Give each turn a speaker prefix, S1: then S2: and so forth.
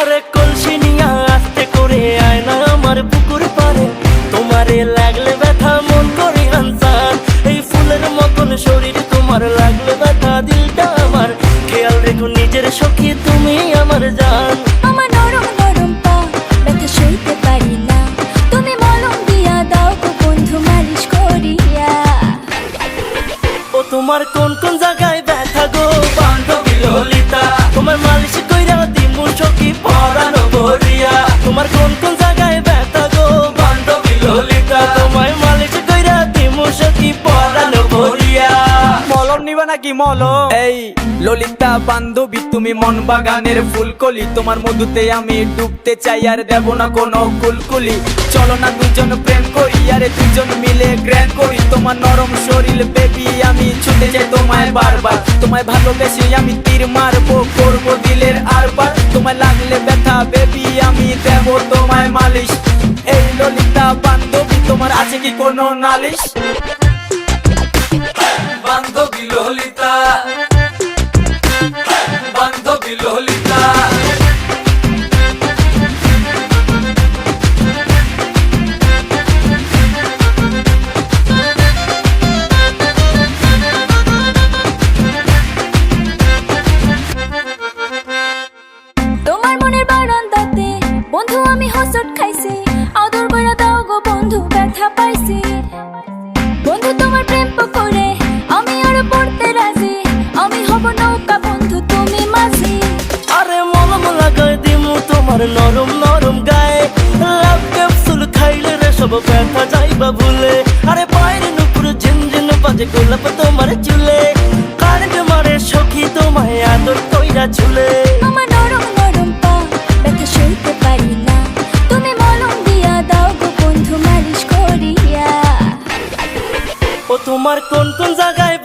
S1: জান
S2: কলসি নিয়া আস্তে করে আয় না আমার পুকুর পারে তোমারে লাগলে ব্যথা মন করে আনসান এই ফুলের মতন শরীর তোমার লাগলে ব্যথা দিলটা আমার। খেয়াল রেখো নিজের সখী তুমি আমার জান।
S1: আমার নরম নরম পা ব্যথা সইতে পারি না। তুমি মলম দিয়া দাও গো বন্ধু মালিশ করিয়া।
S2: ও তোমার কোন কোন জায়গায়
S3: নাকি মলম এই ললিতা বান্ধবী, তুমি মন বাগানের ফুলকলি। তোমার মধুতে আমি ডুবতে চাই আর দেব না কোনো কুলকুলি। চলো না দুজন প্রেম করি, আরে দুজন মিলে গ্র্যান্ড করি। তোমার নরম শরীর বেবি আমি ছুটে যাই তোমায় বারবার। তোমায় ভালোবেসে আমি তীর মারবো, করব দিলের আর আরবার। তোমায় লাগলে ব্যথা বেবি আমি দেব তোমায় মালিশ। এই ললিতা বান্ধবী, তোমার আছে কি কোনো নালিশ? বান্ধবী ললিতা।
S2: সব ব্যথা যাইবা ভুলে আরে বাইরে নুপুর ঝিনঝিন বাজে গোলাপ তোমার চুলে কারেন্ট মারে সখী তোমায় আদর কইরা ঝুলে
S1: আমার নরম নরম পা ব্যথা সইতে পারি না তুমি মলম দিয়া দাও গো বন্ধু মালিশ করিয়া
S2: ও তোমার কোন কোন জায়গায়